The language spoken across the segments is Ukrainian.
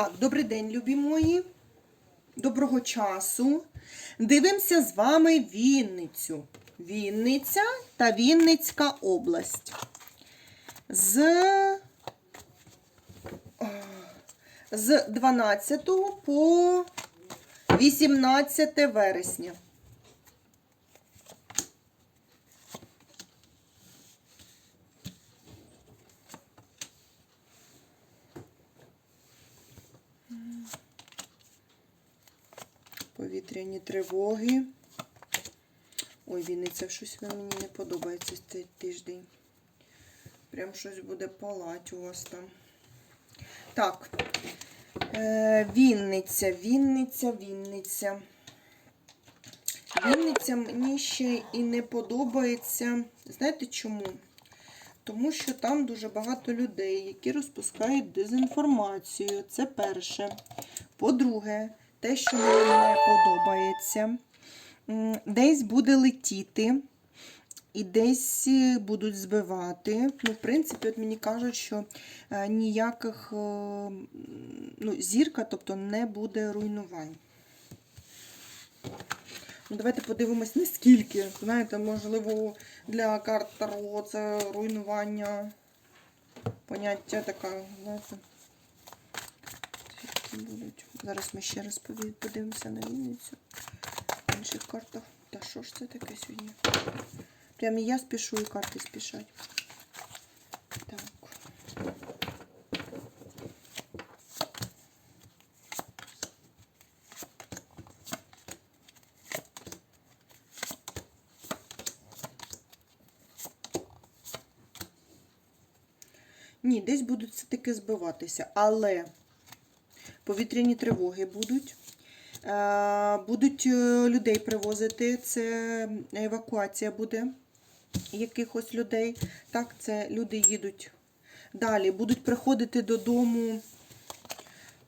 Так, добрий день, любі мої. Доброго часу. Дивимося з вами Вінницю. Вінниця та Вінницька область. З, з 12 по 18 вересня. Повітряні тривоги. Ой, Вінниця, щось воно мені не подобається цей тиждень. Прям щось буде палать у вас там. Так. Е, Вінниця, Вінниця, Вінниця. Вінниця мені ще і не подобається. Знаєте чому? Тому що там дуже багато людей, які розпускають дезінформацію. Це перше. По-друге, те, що мені не подобається, десь буде летіти і десь е, будуть збивати. Ну, в принципі, от мені кажуть, що е, ніяких е, ну, зірка, тобто не буде руйнувань. Ну, давайте подивимось, наскільки. Знаєте, можливо, для карт Таро це руйнування. Поняття таке, знаєте. Будуть. Зараз ми ще раз подивимося на Вінницю. В інших картах. Та що ж це таке сьогодні? Прям і я спішу, і карти спішать. Так. Ні, десь будуть все-таки збиватися, але повітряні тривоги будуть. Е, Будуть е, людей привозити, це евакуація буде якихось людей. Так, це люди їдуть далі. Будуть приходити додому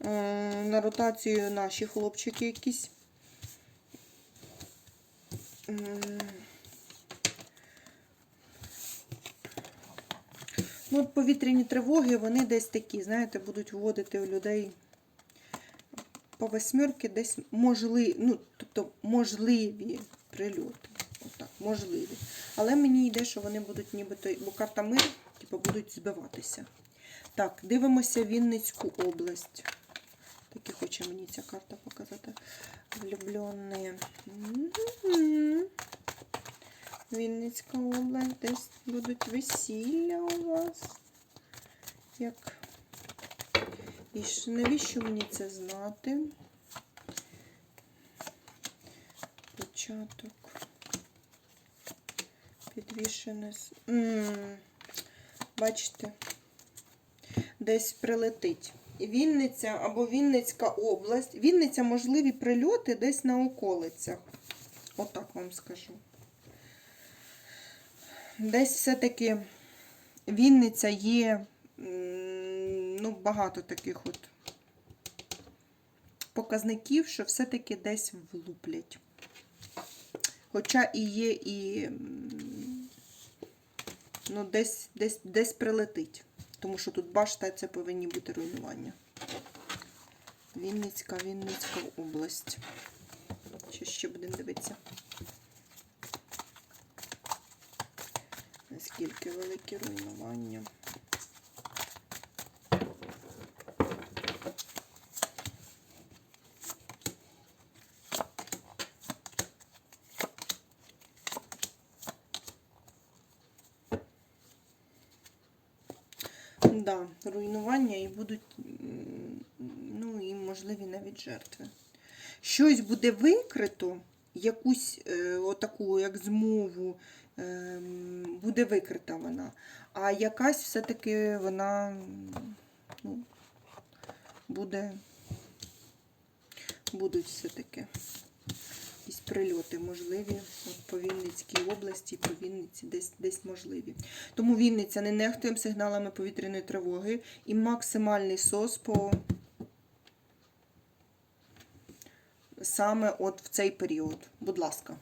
е, на ротацію наші хлопчики якісь. Ну, повітряні тривоги, вони десь такі, знаєте, будуть вводити у людей по восьмерки десь можливі, ну, тобто можливі прильоти. Отак, можливі. Але мені йде, що вони будуть нібито, бо карта мир, типу, будуть збиватися. Так, дивимося Вінницьку область. Таки хоче мені ця карта показати. Влюблені. Вінницька область, десь будуть весілля у вас. Як і навіщо мені це знати? Початок. Підвішене. Бачите, десь прилетить. Вінниця або Вінницька область. Вінниця можливі прильоти десь на околицях. Отак вам скажу. Десь все-таки Вінниця є ну, багато таких от показників, що все-таки десь влуплять. Хоча і є, і ну, десь, десь, десь прилетить. Тому що тут башта, це повинні бути руйнування. Вінницька, Вінницька область. Що ще будемо дивитися? Наскільки великі руйнування. Да, руйнування і будуть, ну і можливі навіть жертви. Щось буде викрито, якусь е, отаку, як змову, е, буде викрита вона, а якась все-таки вона ну, буде, будуть все-таки прильоти можливі от по Вінницькій області, по Вінниці десь, десь можливі. Тому Вінниця не нехтуємо сигналами повітряної тривоги і максимальний сос по саме от в цей період. Будь ласка.